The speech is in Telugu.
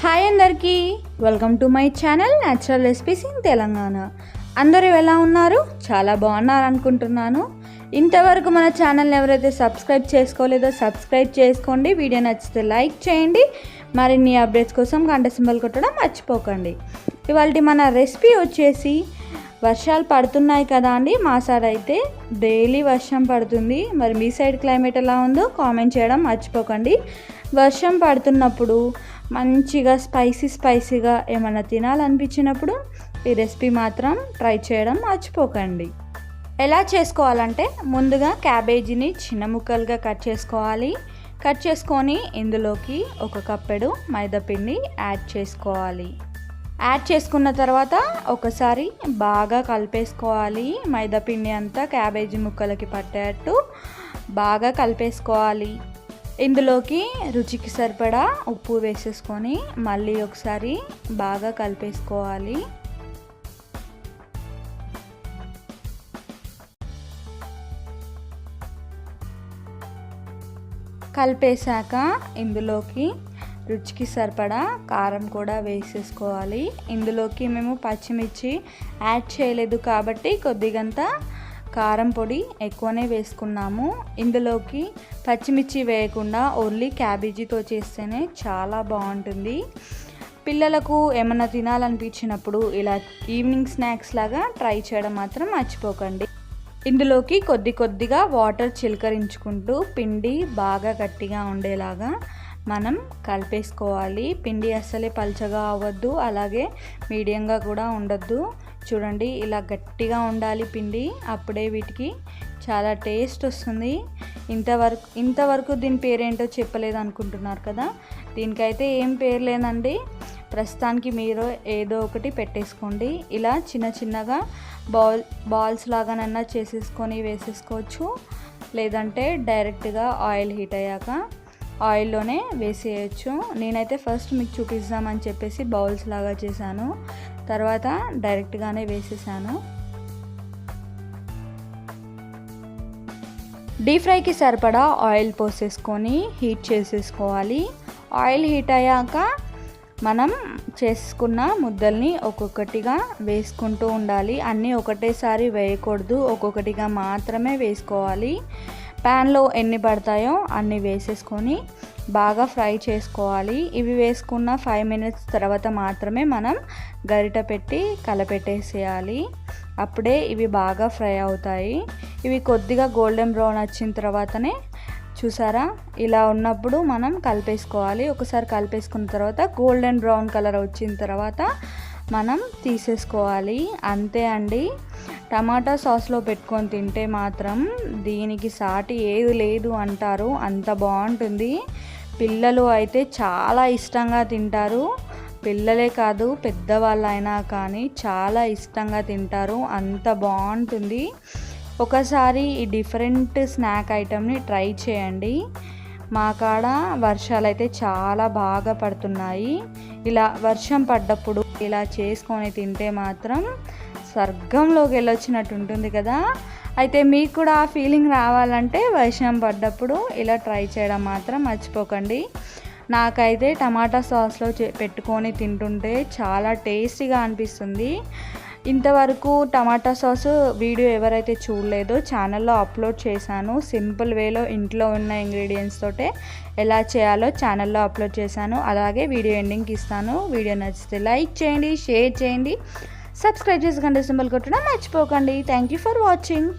హాయ్ అందరికీ. Welcome to my channel natural recipes in Telangana అందరూ ఎలా ఉన్నారు? చాలా బాగున్నారు అనుకుంటున్నాను. ఇంతవరకు మన ఛానల్ని ఎవరైతే సబ్స్క్రైబ్ చేసుకోలేదో సబ్స్క్రైబ్ చేసుకోండి. వీడియో నచ్చితే లైక్ చేయండి. మరిన్ని అప్డేట్స్ కోసం గంట సింబల్ కొట్టడం మర్చిపోకండి. ఇవాళ మన రెసిపీ వచ్చేసి వర్షాలు పడుతున్నాయి కదా అండి. మా సైడ్ అయితే డైలీ వర్షం పడుతుంది. మరి మీ సైడ్ క్లైమేట్ ఎలా ఉందో కామెంట్ చేయడం మర్చిపోకండి. వర్షం పడుతున్నప్పుడు మంచిగా స్పైసీ స్పైసీగా ఏమైనా తినాలనిపించినప్పుడు ఈ రెసిపీ మాత్రం ట్రై చేయడం మర్చిపోకండి. ఎలా చేసుకోవాలంటే ముందుగా క్యాబేజీని చిన్న ముక్కలుగా కట్ చేసుకోవాలి. కట్ చేసుకొని ఇందులోకి ఒక కప్పెడు మైదాపిండి యాడ్ చేసుకోవాలి. యాడ్ చేసుకున్న తర్వాత ఒకసారి బాగా కలిపేసుకోవాలి. మైదాపిండి అంతా క్యాబేజీ ముక్కలకి పట్టేటట్టు బాగా కలిపేసుకోవాలి. ఇందులోకి రుచికి సరిపడా ఉప్పు వేసేసుకొని మళ్ళీ ఒకసారి బాగా కలిపేసుకోవాలి. కలిపేశాక ఇందులోకి రుచికి సరిపడా కారం కూడా వేసేసుకోవాలి. ఇందులోకి మేము పచ్చిమిర్చి యాడ్ చేయలేదు కాబట్టి కొద్దిగంత కారం పొడి ఎక్కువనే వేసుకున్నాము. ఇందులోకి పచ్చిమిర్చి వేయకుండా ఓన్లీ క్యాబేజీతో చేస్తేనే చాలా బాగుంటుంది. పిల్లలకు ఏమైనా తినాలనిపించినప్పుడు ఇలా ఈవినింగ్ స్నాక్స్ లాగా ట్రై చేయడం మాత్రం మర్చిపోకండి. ఇందులోకి కొద్ది కొద్దిగా వాటర్ చిలకరించుకుంటూ పిండి బాగా గట్టిగా ఉండేలాగా మనం కలిపేసుకోవాలి. పిండి అస్సలే పల్చగా అవ్వద్దు అలాగే మీడియంగా కూడా ఉండద్దు. చూడండి ఇలా గట్టిగా ఉండాలి పిండి. అప్పుడే వీటికి చాలా టేస్ట్ వస్తుంది. ఇంతవరకు ఇంతవరకు దీని పేరేంటో చెప్పలేదు అనుకుంటున్నారు కదా. దీనికైతే ఏం పేరు లేదండి. ప్రస్తుతానికి మీరు ఏదో ఒకటి పెట్టేసుకోండి. ఇలా చిన్న చిన్నగా బాల్ బాల్స్ లాగానన్నా చేసేసుకొని వేసేసుకోవచ్చు. లేదంటే డైరెక్ట్గా ఆయిల్ హీట్ అయ్యాక ఆయిల్లోనే వేసేయచ్చు. నేనైతే ఫస్ట్ మీకు చూపిద్దామని చెప్పేసి బౌల్స్ లాగా చేశాను. తర్వాత డైరెక్ట్గానే వేసేసాను. డీప్ ఫ్రైకి సరిపడా ఆయిల్ పోసేసుకొని హీట్ చేసేసుకోవాలి. ఆయిల్ హీట్ అయ్యాక మనం చేసుకున్న ముద్దల్ని ఒక్కొక్కటిగా వేసుకుంటూ ఉండాలి. అన్నీ ఒకటేసారి వేయకూడదు. ఒక్కొక్కటిగా మాత్రమే వేసుకోవాలి. ప్యాన్లో ఎన్ని పడతాయో అన్ని వేసేసుకొని బాగా ఫ్రై చేసుకోవాలి. ఇవి వేసుకున్న ఫైవ్ మినిట్స్ తర్వాత మాత్రమే మనం గరిట పెట్టి కలపెట్టేసేయాలి. అప్పుడే ఇవి బాగా ఫ్రై అవుతాయి. ఇవి కొద్దిగా గోల్డెన్ బ్రౌన్ వచ్చిన తర్వాతనే చూసారా? ఇలా ఉన్నప్పుడు మనం కలిపేసుకోవాలి. ఒకసారి కలిపేసుకున్న తర్వాత గోల్డెన్ బ్రౌన్ కలర్ వచ్చిన తర్వాత మనం తీసేసుకోవాలి. అంతే అండి. టమాటా సాస్లో పెట్టుకొని తింటే మాత్రం దీనికి సాటి ఏది లేదు అంటారు. అంత బాగుంటుంది. పిల్లలు అయితే చాలా ఇష్టంగా తింటారు. పిల్లలే కాదు పెద్దవాళ్ళైనా కానీ చాలా ఇష్టంగా తింటారు. అంత బాగుంటుంది. ఒకసారి ఈ డిఫరెంట్ స్నాక్ ఐటమ్ని ట్రై చేయండి. మా కాడ వర్షాలు అయితే చాలా బాగా పడుతున్నాయి. ఇలా వర్షం పడ్డప్పుడు ఇలా చేసుకొని తింటే మాత్రం స్వర్గంలోకి వెళ్ళొచ్చినట్టు ఉంటుంది కదా. అయితే మీకు కూడా ఆ ఫీలింగ్ రావాలంటే వర్షం పడ్డప్పుడు ఇలా ట్రై చేయడం మాత్రం మర్చిపోకండి. నాకైతే టమాటా సాస్లో పెట్టుకొని తింటుంటే చాలా టేస్టీగా అనిపిస్తుంది. ఇంతవరకు టమాటా సాస్ వీడియో ఎవరైతే చూడలేదో ఛానల్లో అప్లోడ్ చేశాను. సింపుల్ వేలో ఇంట్లో ఉన్న ఇంగ్రీడియంట్స్ తోటే ఎలా చేయాలో ఛానల్లో అప్లోడ్ చేశాను. అలాగే వీడియో ఎండింగ్కి ఇస్తాను. వీడియో నచ్చితే లైక్ చేయండి షేర్ చేయండి. సబ్స్క్రైబ్ చేసి గంట సింబల్ కొట్టడం మర్చిపోకండి. Thank you for watching